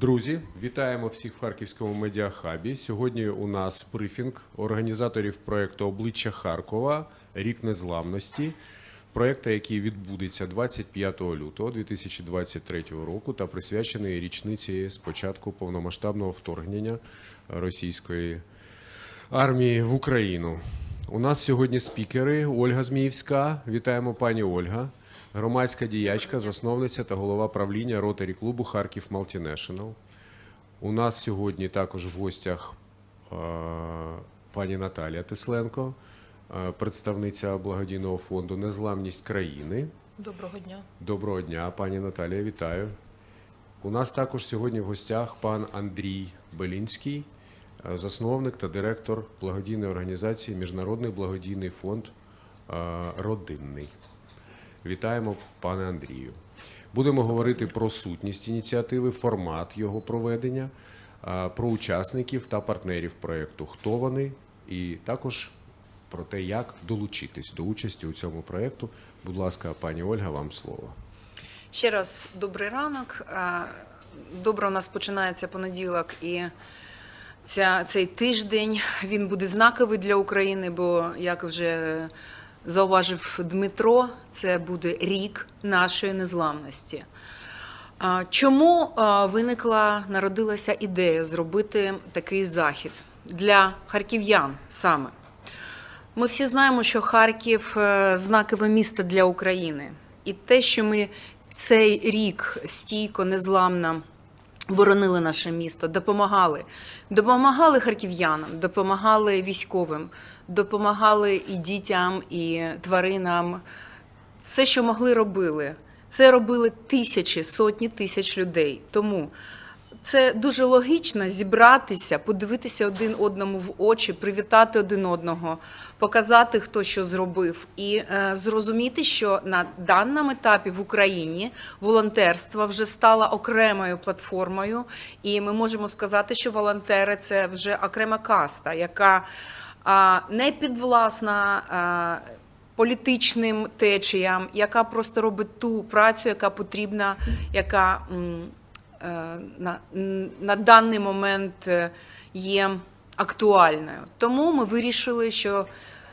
Друзі, вітаємо всіх в Харківському медіахабі. Сьогодні у нас брифінг організаторів проєкту Обличчя Харкова Рік Незламності. Проєкту, який відбудеться 25 лютого 2023 року та присвячений річниці з початку повномасштабного вторгнення російської армії в Україну. У нас сьогодні спікери Ольга Зміївська. Вітаємо пані Ольга, громадська діячка, засновниця та голова правління ротарі клубу Харків Multinational. У нас сьогодні також в гостях е, пані Наталія Тисленко, е, представниця благодійного фонду Незламність країни. Доброго дня. Доброго дня, пані Наталія, вітаю. У нас також сьогодні в гостях пан Андрій Белінський, е, засновник та директор благодійної організації Міжнародний благодійний фонд Родинний. Вітаємо, пане Андрію. Будемо говорити про сутність ініціативи, формат його проведення, про учасників та партнерів проєкту, хто вони, і також про те, як долучитись до участі у цьому проєкту. Будь ласка, пані Ольга, вам слово. Ще раз добрий ранок. Добре, у нас починається понеділок, і ця, цей тиждень він буде знаковий для України, бо, як вже зауважив Дмитро, це буде рік нашої незламності. Чому виникла, народилася ідея зробити такий захід для харків'ян саме? Ми всі знаємо, що Харків е, знакове місто для України. І те, що ми цей рік стійко, незламно боронили наше місто, допомагали. Допомагали харків'янам, допомагали військовим, допомагали і дітям, і тваринам. Все, що могли, робили. Це робили тисячі, сотні тисяч людей. Тому це дуже логічно зібратися, подивитися один одному в очі, привітати один одного, показати, хто що зробив, і е, зрозуміти, що на даному етапі в Україні волонтерство вже стало окремою платформою, і ми можемо сказати, що волонтери це вже окрема каста, яка не підвласна. Політичним течіям, яка просто робить ту працю, яка потрібна, яка е, на, на даний момент е, є актуальною. Тому ми вирішили, що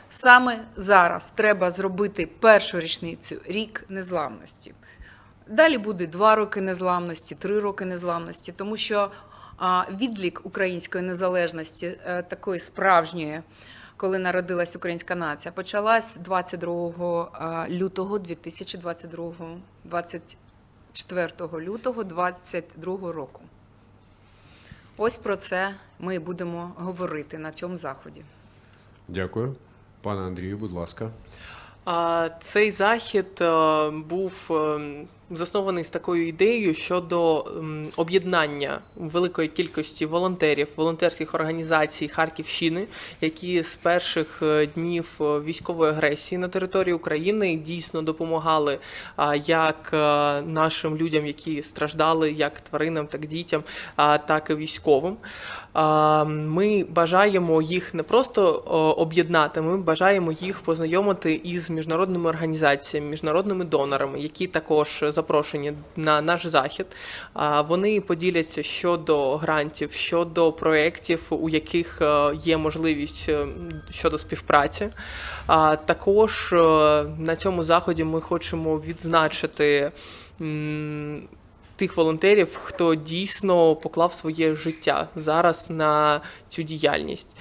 саме зараз треба зробити першу річницю рік незламності. Далі буде два роки незламності, три роки незламності, тому що відлік української незалежності, е, такої справжньої, коли народилась українська нація, почалась 22 лютого 2022, 24 лютого 2022 року. Ось про це ми будемо говорити на цьому заході. Дякую. Пане Андрію, будь ласка. Цей захід е, був е, заснований з такою ідеєю щодо м, об'єднання великої кількості волонтерів, волонтерських організацій Харківщини, які з перших е, днів е, військової агресії на території України дійсно допомагали як е, нашим людям, які страждали, як тваринам, так дітям, а, так і військовим. Ми бажаємо їх не просто об'єднати, ми бажаємо їх познайомити із міжнародними організаціями, міжнародними донорами, які також запрошені на наш захід. Вони поділяться щодо грантів, щодо проєктів, у яких е, є можливість е, щодо співпраці. Також е, на цьому заході ми хочемо відзначити. Тих волонтерів, хто дійсно поклав своє життя зараз на цю діяльність.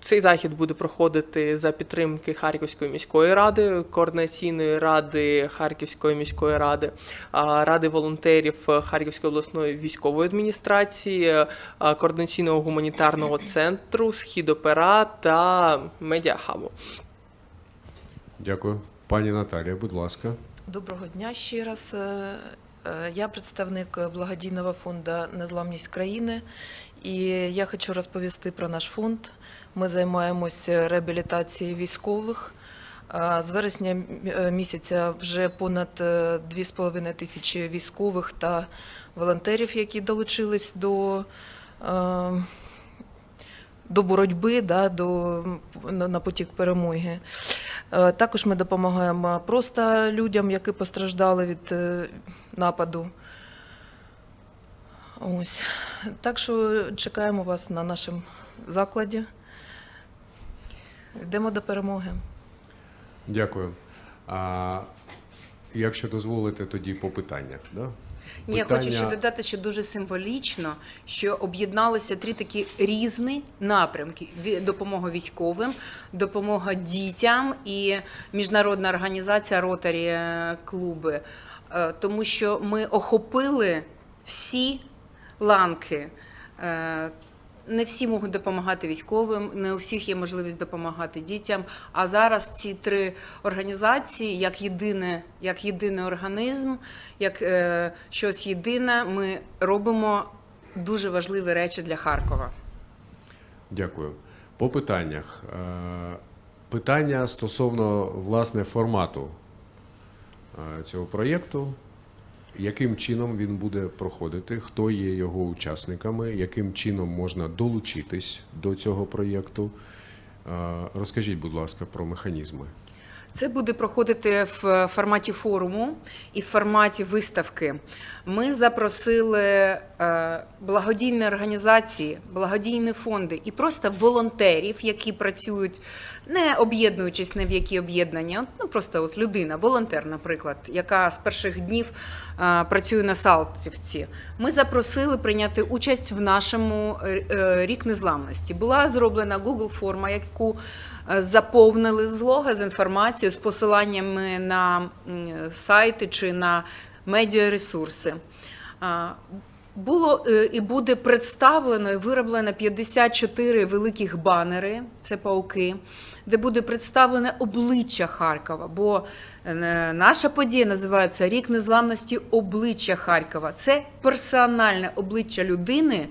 Цей захід буде проходити за підтримки Харківської міської ради, координаційної ради Харківської міської ради, ради волонтерів Харківської обласної військової адміністрації, координаційного гуманітарного центру, Східопера та медіахабу. Дякую. Пані Наталія, будь ласка. Доброго дня ще раз. Е, е, Я представник благодійного фонду Незламність країни, і я хочу розповісти про наш фонд. Ми займаємося реабілітацією військових. Е, З вересня е, місяця вже понад е, 2,5 тисячі військових та волонтерів, які долучились до, е, до боротьби, да, до, на на потік перемоги. Е, Також ми допомагаємо просто людям, які постраждали від е, нападу Ось. Так що чекаємо вас на нашому закладі. Йдемо до перемоги. Дякую. А якщо дозволите, тоді по питаннях. Да? Я хочу ще додати, що дуже символічно, що об'єдналися три такі різні напрямки: допомога військовим, допомога дітям і міжнародна організація Ротарі клуби, Е, тому що ми охопили всі ланки. Не всі можуть допомагати військовим, не у всіх є можливість допомагати дітям. А зараз ці три організації, як єдине, як єдиний організм, як е, щось єдине, ми робимо дуже важливі речі для Харкова. Дякую. По питаннях. Е, Питання стосовно власне формату е, цього проєкту. Яким чином він буде проходити, хто є його учасниками, яким чином можна долучитись до цього проєкту? Е, Розкажіть, будь ласка, про механізми. Це буде проходити в форматі форуму і в форматі виставки. Ми запросили е, благодійні організації, благодійні фонди і просто волонтерів, які працюють, не об'єднуючись ні в які об'єднання. Ну просто от людина, волонтер, наприклад, яка з перших днів е, працює на Салтівці. Ми запросили прийняти участь в нашому е, рік незламності. Була зроблена Google форма, яку заповнили злога з інформацією, з посиланнями на сайти чи на медіаресурси. Було е, і буде представлено і вироблено 54 великих банери, це пауки, де буде представлене обличчя Харкова. Бо е, наша подія називається Рік незламності обличчя Харкова. Це персональне обличчя людини, е,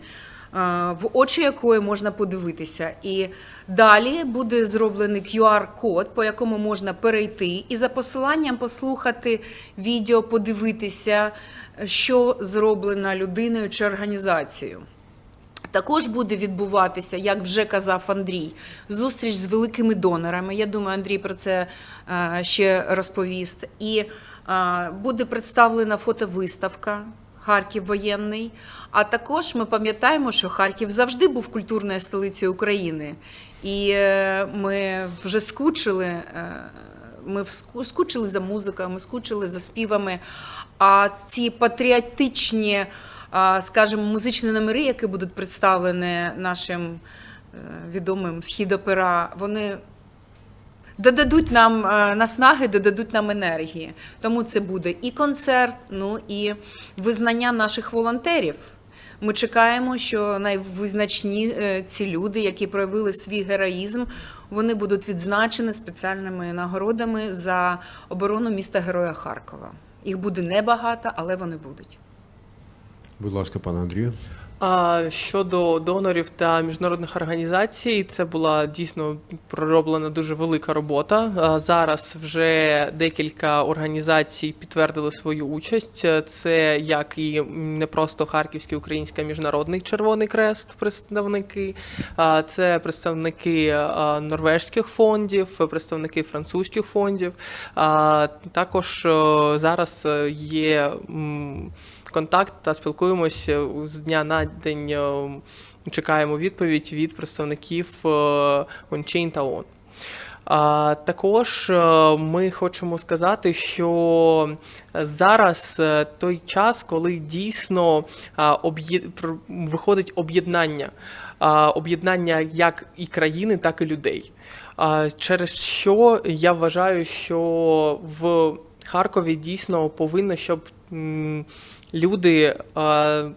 в очі якої можна подивитися. І далі буде зроблений QR-код, по якому можна перейти і за посиланням послухати відео, подивитися, що зроблено людиною чи організацією. Також буде відбуватися, як вже казав Андрій, зустріч з великими донорами. Я думаю, Андрій про це е, ще розповість. І е, буде представлена фотовиставка Харків воєнний. А також ми пам'ятаємо, що Харків завжди був культурною столицею України. І е, ми вже скучили. е, Ми скучили за музикою, ми скучили за співами. А ці патріотичні, скажімо, музичні номери, які будуть представлені нашим е, відомим схід опера, вони додадуть нам е, наснаги, додадуть нам енергії. Тому це буде і концерт, ну і визнання наших волонтерів. Ми чекаємо, що найвизначні е, ці люди, які проявили свій героїзм, вони будуть відзначені спеціальними нагородами за оборону міста Героя Харкова. Їх буде небагато, але вони будуть. Будь ласка, пане Андрію. А щодо донорів та міжнародних організацій, це була дійсно пророблена дуже велика робота. Зараз вже декілька організацій підтвердили свою участь. Це як і не просто Харківський український міжнародний Червоний Крест, представники, а це представники норвежських фондів, представники французьких фондів. Також зараз є. Контакт та спілкуємося з дня на день. е, Чекаємо відповідь від представників е, OnChain та ООН. Також е, ми хочемо сказати, що зараз е, той час, коли дійсно виходить об'єднання, об'єднання як і країни, так і людей. Через що я вважаю, що в Харкові дійсно повинно, щоб люди а,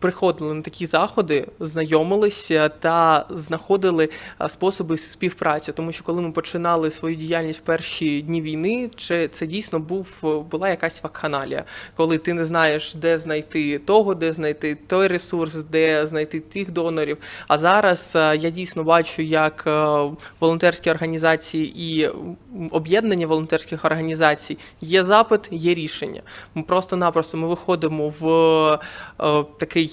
приходили на такі заходи, знайомилися та знаходили способи співпраці. Тому що коли ми починали свою діяльність в перші дні війни, чи це дійсно був була якась вакханалія, коли ти не знаєш, де знайти того, де знайти той ресурс, де знайти тих донорів. А зараз я дійсно бачу, як волонтерські організації і об'єднання волонтерських організацій є запит, є рішення. Ми просто-напросто ми виходимо в е, такий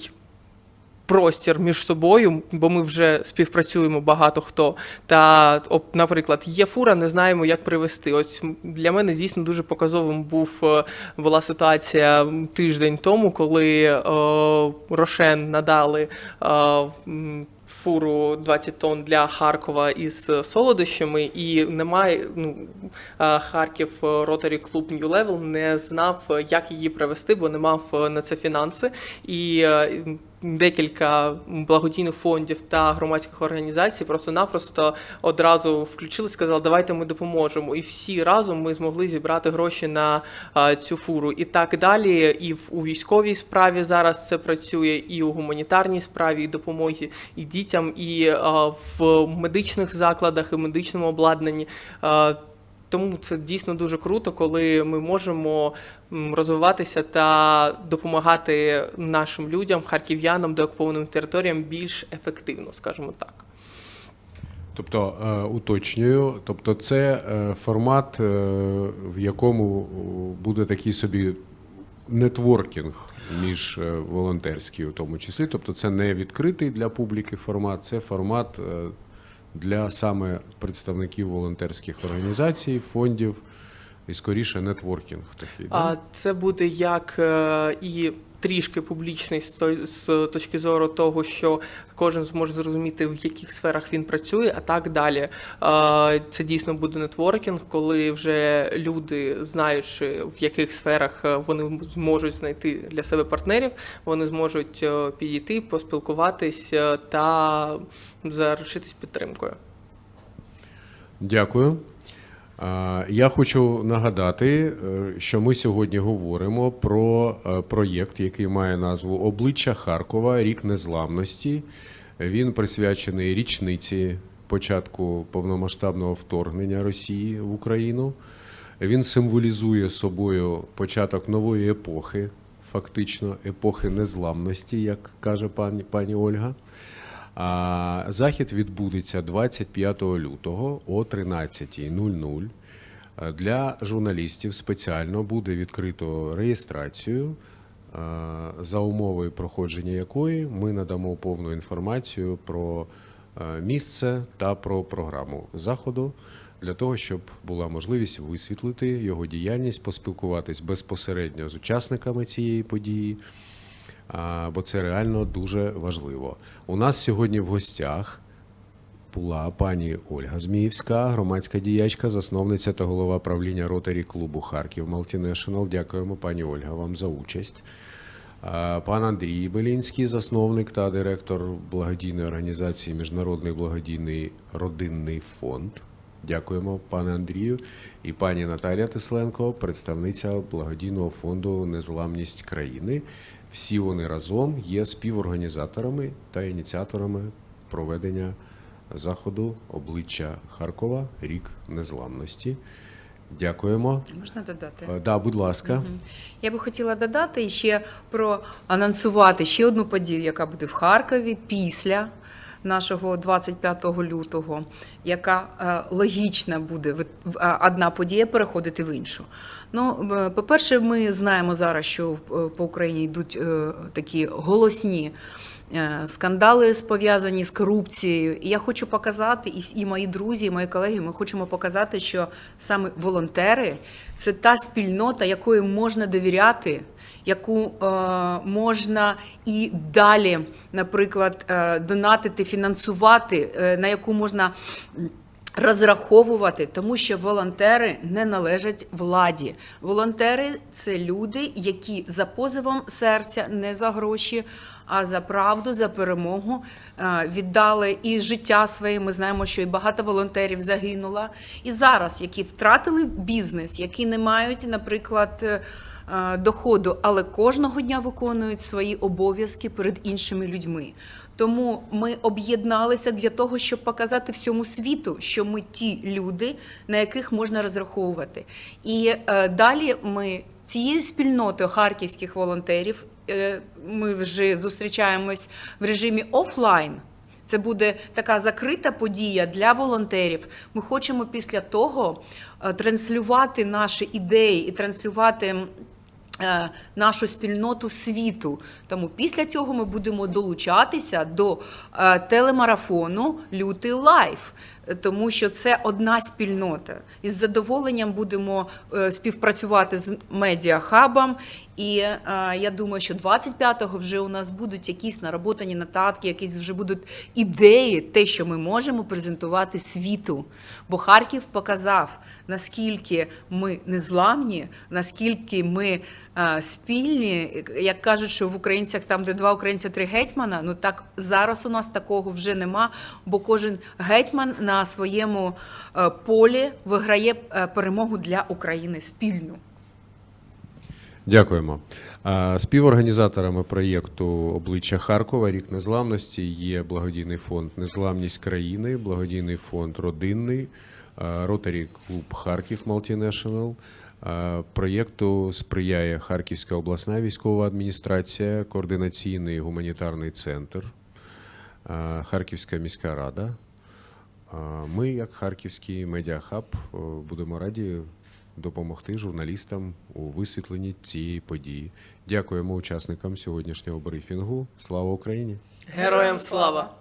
простір між собою, бо ми вже співпрацюємо багато хто. Та, наприклад, є фура, не знаємо, як привезти. Ось для мене дійсно дуже показовим був е, була ситуація тиждень тому, коли е, Рошен надали. е, м, Фуру 20 тонн для Харкова із солодощами, і немає. Ну е, Харків е, Rotary Club New Level не знав, е, як її привезти, бо не мав е, на це фінанси. І е, декілька благодійних фондів та громадських організацій просто-напросто одразу включили, сказали, давайте ми допоможемо. І всі разом ми змогли зібрати гроші на цю фуру. І так далі. І в у військовій справі зараз це працює, і у гуманітарній справі, і допомогі і дітям, і в медичних закладах, і медичному обладнанні. Тому це дійсно дуже круто, коли ми можемо розвиватися та допомагати нашим людям, харків'янам, деокупованим територіям більш ефективно, скажімо так. Тобто, е, уточнюю, тобто це е, формат, е, в якому буде такий собі нетворкінг між волонтерський, у тому числі. Тобто, це не відкритий для публіки формат, це формат для саме представників волонтерських організацій, фондів і скоріше нетворкінг такий. да? А це буде як е, і трішки публічний з точки зору того, що кожен зможе зрозуміти, в яких сферах він працює, а так далі. Це дійсно буде нетворкінг, коли вже люди, знаючи в яких сферах е, вони зможуть знайти для себе партнерів, вони зможуть е, підійти, поспілкуватись та заручитись підтримкою. Дякую. Я хочу нагадати, е, що ми сьогодні говоримо про е, проєкт, який має назву Обличчя Харкова, рік незламності. Він присвячений річниці початку повномасштабного вторгнення Росії в Україну. Він символізує собою початок нової епохи, фактично епохи незламності, як каже пані, пані Ольга. Захід відбудеться 25 лютого о 13.00. Е, Для журналістів спеціально буде відкрито реєстрацію, за умови проходження якої ми надамо повну інформацію про місце та про програму заходу для того, щоб була можливість висвітлити його діяльність, поспілкуватись безпосередньо з учасниками цієї події. Бо це реально дуже важливо. У нас сьогодні в гостях була пані Ольга Зміївська, громадська діячка, засновниця та голова правління ротарі клубу Харків Multinational. Дякуємо, пані Ольга, вам за участь. Пан Андрій Белінський, засновник та директор благодійної організації Міжнародний благодійний родинний фонд. Дякуємо, пане Андрію. І пані Наталія Тисленко, представниця благодійного фонду Незламність країни. Всі вони разом є співорганізаторами та ініціаторами проведення заходу обличчя Харкова Рік Незламності. Дякуємо. Можна додати? Е, Да, будь ласка. Я би хотіла додати ще проанонсувати ще одну подію, яка буде в Харкові після нашого 25 лютого, яка е, логічна буде а, одна подія переходити в іншу. Ну, е, по-перше, ми знаємо зараз, що е, по Україні йдуть е, такі голосні. е, Скандали пов'язані з корупцією. І я хочу показати, і, і мої друзі, і мої колеги, ми хочемо показати, що саме волонтери це та спільнота, якої можна довіряти, яку е, можна і далі, наприклад, е, донатити, фінансувати, е, на яку можна розраховувати, тому що волонтери не належать владі. Волонтери це люди, які за позовом серця не за гроші, а за правду, за перемогу віддали і життя своє. Ми знаємо, що і багато волонтерів загинуло. І зараз, які втратили бізнес, які не мають, наприклад. Е, Доходу, але кожного дня виконують свої обов'язки перед іншими людьми. Тому ми об'єдналися для того, щоб показати всьому світу, що ми ті люди, на яких можна розраховувати. І е, далі ми цією спільнотою харківських волонтерів е, ми вже зустрічаємось в режимі офлайн. Це буде така закрита подія для волонтерів. Ми хочемо після того е, транслювати наші ідеї і транслювати нашу спільноту світу. Тому після цього ми будемо долучатися до е, телемарафону Лютий Лайф. е, Тому що це одна спільнота. Із задоволенням будемо е, співпрацювати з медіахабом. І е, я думаю, що 25-го вже у нас будуть якісь наработані нотатки, якісь вже будуть ідеї, те, що ми можемо презентувати світу. Бо Харків показав, наскільки ми незламні, наскільки ми е, спільні. Як кажуть, що в українцях там, де два українця, три гетьмана. Ну так зараз у нас такого вже нема, бо кожен гетьман на своєму е, полі виграє е, перемогу для України спільну. Дякуємо. Співорганізаторами проєкту Обличчя Харкова Рік Незламності є благодійний фонд Незламність країни, благодійний фонд Родинний, Ротарі Клуб Харків Multinational. Проєкту сприяє Харківська обласна військова адміністрація, координаційний гуманітарний центр, Харківська міська рада. Ми, як Харківський медіахаб, будемо раді допомогти журналістам у висвітленні цієї події. Дякуємо учасникам сьогоднішнього брифінгу. Слава Україні! Героям слава!